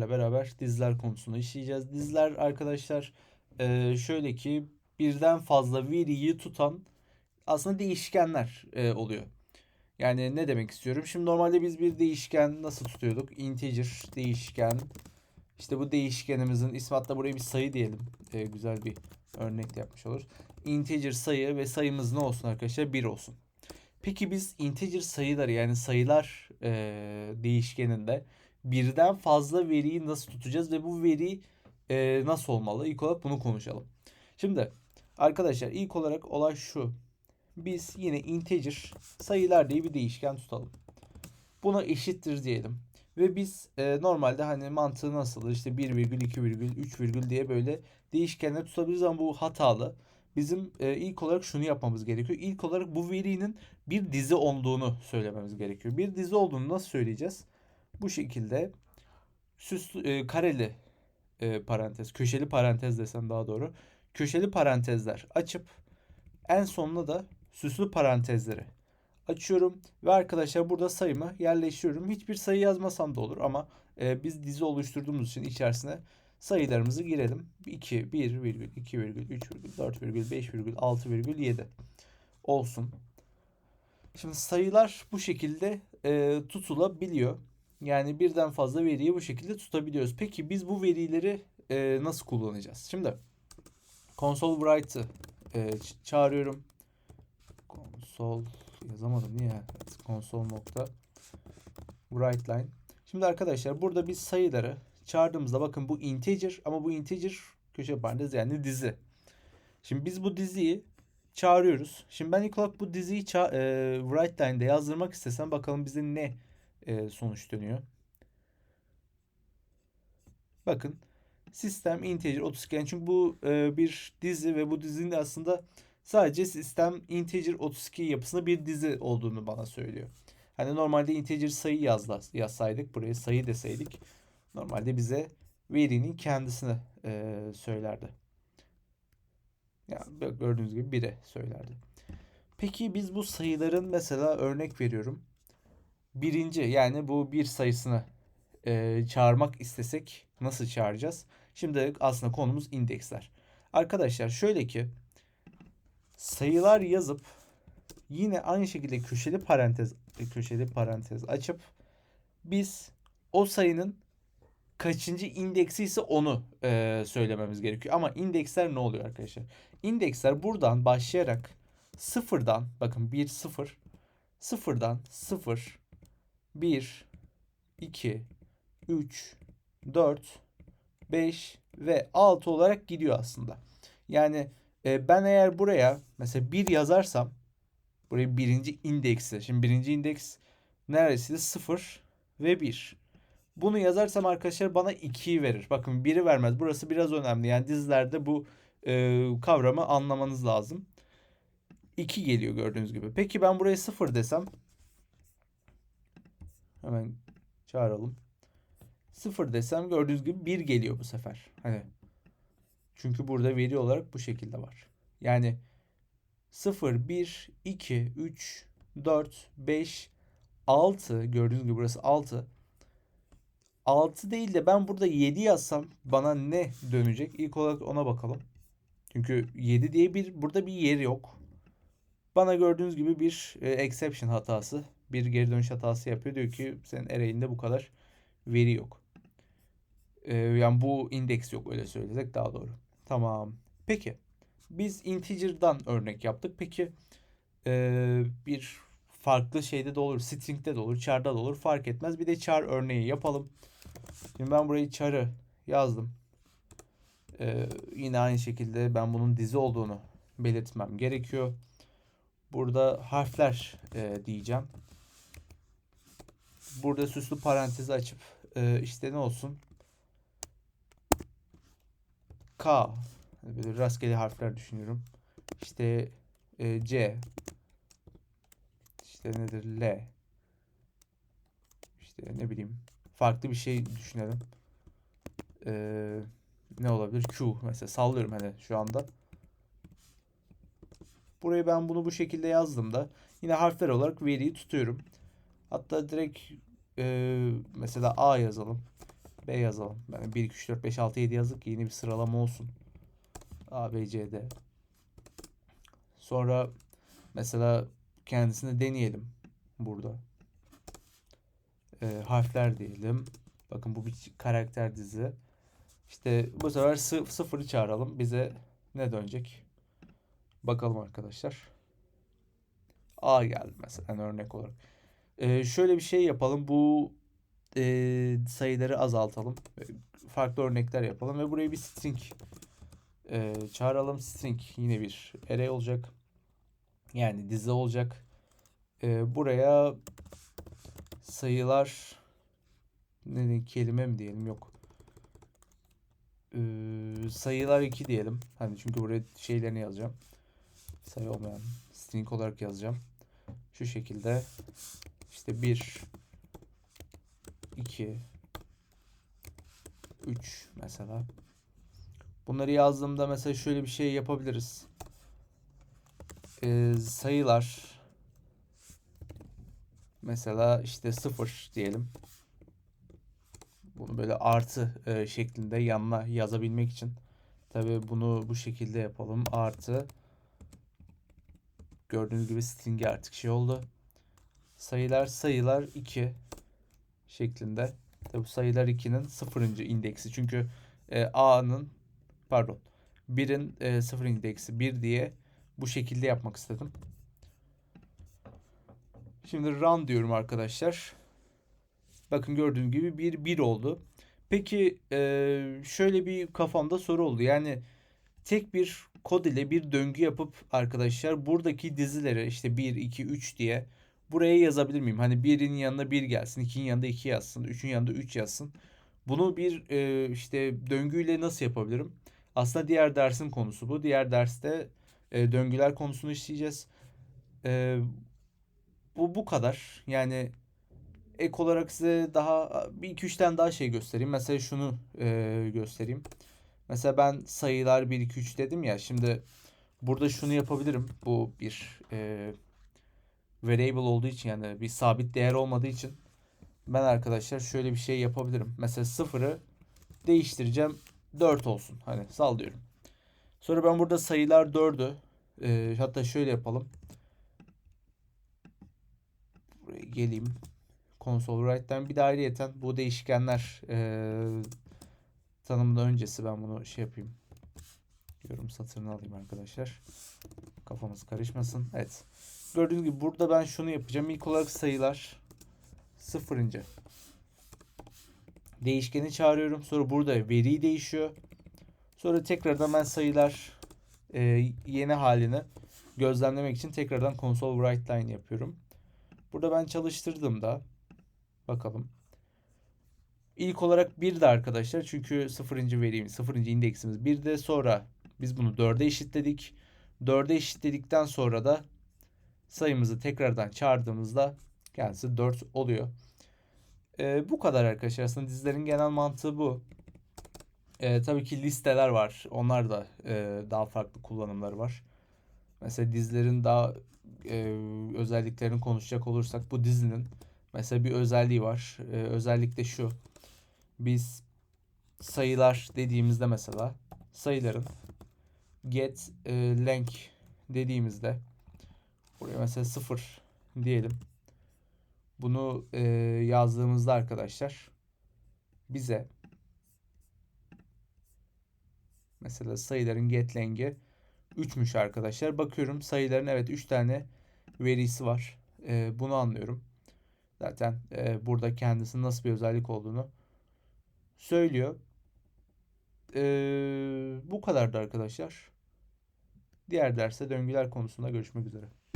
beraber diziler konusunu işleyeceğiz. Diziler arkadaşlar e, şöyle ki birden fazla veriyi tutan aslında değişkenler e, oluyor. Yani ne demek istiyorum? Şimdi normalde biz bir değişken nasıl tutuyorduk? Integer değişken. İşte bu değişkenimizin ismi hatta buraya bir sayı diyelim. E, güzel bir örnek de yapmış olur. Integer sayı ve sayımız ne olsun arkadaşlar? 1 olsun. Peki biz integer sayıları yani sayılar e, değişkeninde birden fazla veriyi nasıl tutacağız ve bu veri e, nasıl olmalı? İlk olarak bunu konuşalım. Şimdi arkadaşlar ilk olarak olay şu. Biz yine integer sayılar diye bir değişken tutalım. Buna eşittir diyelim. Ve biz e, normalde hani mantığı nasıl işte 1 virgül 2 virgül 3 virgül diye böyle değişkenler tutabiliriz ama bu hatalı. Bizim e, ilk olarak şunu yapmamız gerekiyor. İlk olarak bu verinin bir dizi olduğunu söylememiz gerekiyor. Bir dizi olduğunu nasıl söyleyeceğiz? Bu şekilde süslü e, kareli e, parantez, köşeli parantez desem daha doğru. Köşeli parantezler açıp en sonuna da süslü parantezleri açıyorum ve arkadaşlar burada sayımı yerleştiriyorum. Hiçbir sayı yazmasam da olur ama e, biz dizi oluşturduğumuz için içerisine sayılarımızı girelim. 2, 1 virgül, 2 virgül, 3 virgül, 4 virgül, 5 virgül, 6 virgül, 7 olsun. Şimdi sayılar bu şekilde e, tutulabiliyor. Yani birden fazla veriyi bu şekilde tutabiliyoruz. Peki biz bu verileri e, nasıl kullanacağız? Şimdi console write'ı e, çağırıyorum. Console yazamadım niye? Console nokta write line. Şimdi arkadaşlar burada biz sayıları çağırdığımızda bakın bu integer ama bu integer köşe parantez yani dizi. Şimdi biz bu diziyi çağırıyoruz. Şimdi ben ilk olarak bu diziyi ça- e, write line'de yazdırmak istesem bakalım bize ne e, sonuç dönüyor. Bakın sistem integer 32 yani çünkü bu e, bir dizi ve bu dizinin de aslında sadece sistem integer 32 yapısında bir dizi olduğunu bana söylüyor. Hani normalde integer sayı yazla, yazsaydık buraya sayı deseydik normalde bize verinin kendisini e, söylerdi. Yani gördüğünüz gibi 1'e söylerdi. Peki biz bu sayıların mesela örnek veriyorum. Birinci yani bu bir sayısını e, çağırmak istesek nasıl çağıracağız? Şimdi aslında konumuz indeksler. Arkadaşlar şöyle ki sayılar yazıp yine aynı şekilde köşeli parantez köşeli parantez açıp biz o sayının kaçıncı indeksi ise onu e, söylememiz gerekiyor. Ama indeksler ne oluyor arkadaşlar? İndeksler buradan başlayarak sıfırdan bakın 1 0 sıfırdan 0 1 2 3 4 5 ve 6 olarak gidiyor aslında. Yani e, ben eğer buraya mesela 1 yazarsam buraya birinci indeksi. Şimdi birinci indeks neresiydi? 0 ve 1. Bunu yazarsam arkadaşlar bana 2'yi verir. Bakın 1'i vermez. Burası biraz önemli. Yani dizilerde bu e, kavramı anlamanız lazım. 2 geliyor gördüğünüz gibi. Peki ben buraya 0 desem hemen çağıralım. 0 desem gördüğünüz gibi 1 geliyor bu sefer. Hani çünkü burada veri olarak bu şekilde var. Yani 0 1 2 3 4 5 6 gördüğünüz gibi burası 6. 6 değil de ben burada 7 yazsam bana ne dönecek? İlk olarak ona bakalım. Çünkü 7 diye bir burada bir yer yok. Bana gördüğünüz gibi bir e, exception hatası, bir geri dönüş hatası yapıyor. Diyor ki senin array'inde bu kadar veri yok. E, yani bu indeks yok öyle söylesek daha doğru. Tamam. Peki biz integer'dan örnek yaptık. Peki e, bir farklı şeyde de olur, string'de de olur, char'da da olur fark etmez. Bir de char örneği yapalım. Şimdi ben burayı char'ı yazdım. Ee, yine aynı şekilde ben bunun dizi olduğunu belirtmem gerekiyor. Burada harfler e, diyeceğim. Burada süslü parantezi açıp e, işte ne olsun? K. Böyle rastgele harfler düşünüyorum. İşte e, C. İşte nedir? L. İşte ne bileyim. Farklı bir şey düşünelim. Ee, ne olabilir? Q mesela sallıyorum hani şu anda. Buraya ben bunu bu şekilde yazdım da yine harfler olarak veriyi tutuyorum. Hatta direkt e, mesela A yazalım. B yazalım. Yani 1, 2, 3, 4, 5, 6, 7 yazdık yeni bir sıralama olsun. A, B, C, D. Sonra mesela kendisini deneyelim burada. E, harfler diyelim. Bakın bu bir karakter dizi. İşte bu sefer sı sıfırı çağıralım. Bize ne dönecek? Bakalım arkadaşlar. A geldi mesela yani örnek olarak. Ee, şöyle bir şey yapalım. Bu e, sayıları azaltalım. Farklı örnekler yapalım ve buraya bir string e, çağıralım. String yine bir array olacak. Yani dizi olacak. E, buraya sayılar ne kelime mi diyelim yok. E, sayılar 2 diyelim. Hani çünkü buraya şeylerini yazacağım. Sayı olmayan string olarak yazacağım. Şu şekilde işte 1 2 3 mesela. Bunları yazdığımda mesela şöyle bir şey yapabiliriz. Ee, sayılar mesela işte 0 diyelim. Bunu böyle artı e, şeklinde yanına yazabilmek için tabi bunu bu şekilde yapalım. Artı gördüğünüz gibi string artık şey oldu. Sayılar sayılar 2 şeklinde. Tabi sayılar 2'nin 0. indeksi. Çünkü e, A'nın pardon 1'in e, 0 indeksi 1 diye bu şekilde yapmak istedim. Şimdi run diyorum arkadaşlar. Bakın gördüğünüz gibi 1 1 oldu. Peki e, şöyle bir kafamda soru oldu. Yani tek bir kod ile bir döngü yapıp arkadaşlar buradaki dizileri işte 1 2 3 diye buraya yazabilir miyim? Hani birin yanına bir gelsin, ikinin yanında iki yazsın, üçün yanında üç yazsın. Bunu bir e, işte döngüyle nasıl yapabilirim? Aslında diğer dersin konusu bu. Diğer derste e, döngüler konusunu işleyeceğiz. E, bu bu kadar. Yani ek olarak size daha bir iki üç tane daha şey göstereyim. Mesela şunu e, göstereyim. Mesela ben sayılar 1 2 3 dedim ya. Şimdi burada şunu yapabilirim. Bu bir e, variable olduğu için yani bir sabit değer olmadığı için ben arkadaşlar şöyle bir şey yapabilirim. Mesela sıfırı değiştireceğim 4 olsun. Hani sallıyorum. Sonra ben burada sayılar 4'ü e, hatta şöyle yapalım. Buraya geleyim. Console write'den bir de ayrıyeten bu değişkenler e, tanımda öncesi ben bunu şey yapayım. Yorum satırını alayım arkadaşlar. Kafamız karışmasın. Evet. Gördüğünüz gibi burada ben şunu yapacağım. İlk olarak sayılar sıfırıncı. Değişkeni çağırıyorum. Sonra burada veri değişiyor. Sonra tekrardan ben sayılar e, yeni halini gözlemlemek için tekrardan console write line yapıyorum. Burada ben çalıştırdığımda bakalım. İlk olarak bir de arkadaşlar çünkü sıfırıncı verimiz, sıfırıncı indeksimiz bir de sonra biz bunu dörde eşitledik. Dörde eşitledikten sonra da sayımızı tekrardan çağırdığımızda kendisi 4 oluyor. Ee, bu kadar arkadaşlar. Aslında dizilerin genel mantığı bu. Ee, tabii ki listeler var. Onlar da e, daha farklı kullanımları var. Mesela dizilerin daha e, özelliklerini konuşacak olursak bu dizinin mesela bir özelliği var. E, özellik de şu. Biz sayılar dediğimizde mesela sayıların get e, length dediğimizde Buraya mesela 0 diyelim. Bunu e, yazdığımızda arkadaşlar bize mesela sayıların get leng'i 3'müş arkadaşlar. Bakıyorum sayıların evet 3 tane verisi var. E, bunu anlıyorum. Zaten e, burada kendisinin nasıl bir özellik olduğunu söylüyor. E, bu kadardı arkadaşlar. Diğer derste döngüler konusunda görüşmek üzere.